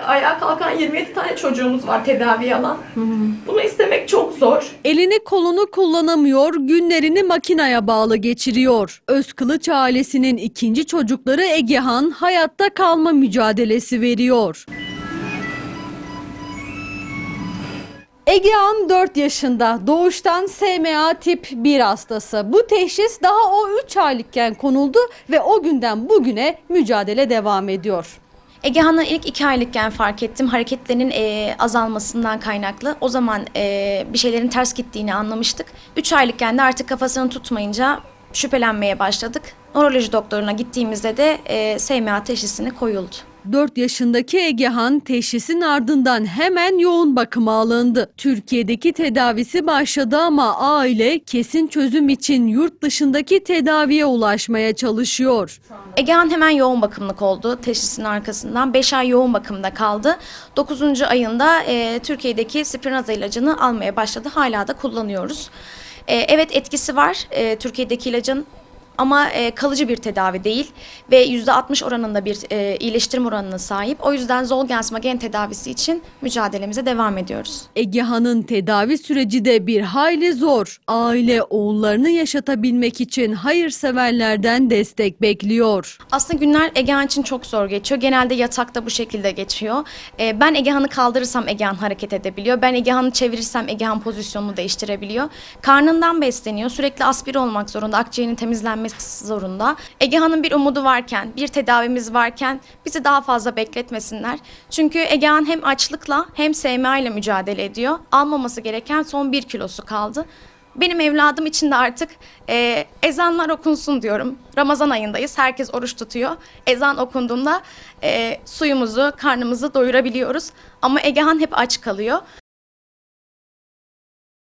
Ayağa kalkan 27 tane çocuğumuz var tedavi alan. Bunu istemek çok zor. Elini kolunu kullanamıyor, günlerini makinaya bağlı geçiriyor. Özkılıç ailesinin ikinci çocukları Egehan hayatta kalma mücadelesi veriyor. Egehan 4 yaşında, doğuştan SMA tip 1 hastası. Bu teşhis daha o 3 aylıkken konuldu ve o günden bugüne mücadele devam ediyor. Egehan'ı ilk iki aylıkken fark ettim. Hareketlerinin eee, azalmasından kaynaklı. O zaman eee, bir şeylerin ters gittiğini anlamıştık. Üç aylıkken de artık kafasını tutmayınca şüphelenmeye başladık. Nöroloji doktoruna gittiğimizde de eee SMA teşhisini koyuldu. 4 yaşındaki Egehan teşhisin ardından hemen yoğun bakıma alındı. Türkiye'deki tedavisi başladı ama aile kesin çözüm için yurt dışındaki tedaviye ulaşmaya çalışıyor. Egehan hemen yoğun bakımlık oldu teşhisin arkasından. 5 ay yoğun bakımda kaldı. 9. ayında eee, Türkiye'deki Spinraza ilacını almaya başladı. Hala da kullanıyoruz. Eee, evet etkisi var eee, Türkiye'deki ilacın ama eee, kalıcı bir tedavi değil ve %60 oranında bir eee, iyileştirme oranına sahip. O yüzden Zolgensma gen tedavisi için mücadelemize devam ediyoruz. Egehan'ın tedavi süreci de bir hayli zor. Aile oğullarını yaşatabilmek için hayırseverlerden destek bekliyor. Aslında günler Egehan için çok zor geçiyor. Genelde yatakta bu şekilde geçiyor. Ee, ben Egehan'ı kaldırırsam Egehan hareket edebiliyor. Ben Egehan'ı çevirirsem Egehan pozisyonunu değiştirebiliyor. Karnından besleniyor. Sürekli aspir olmak zorunda. Akciğerin temizlenmesi zorunda. Egehan'ın bir umudu varken, bir tedavimiz varken bizi daha fazla bekletmesinler. Çünkü Egehan hem açlıkla hem SMA ile mücadele ediyor. Almaması gereken son bir kilosu kaldı. Benim evladım için de artık e, ezanlar okunsun diyorum. Ramazan ayındayız. Herkes oruç tutuyor. Ezan okunduğunda e, suyumuzu, karnımızı doyurabiliyoruz. Ama Egehan hep aç kalıyor.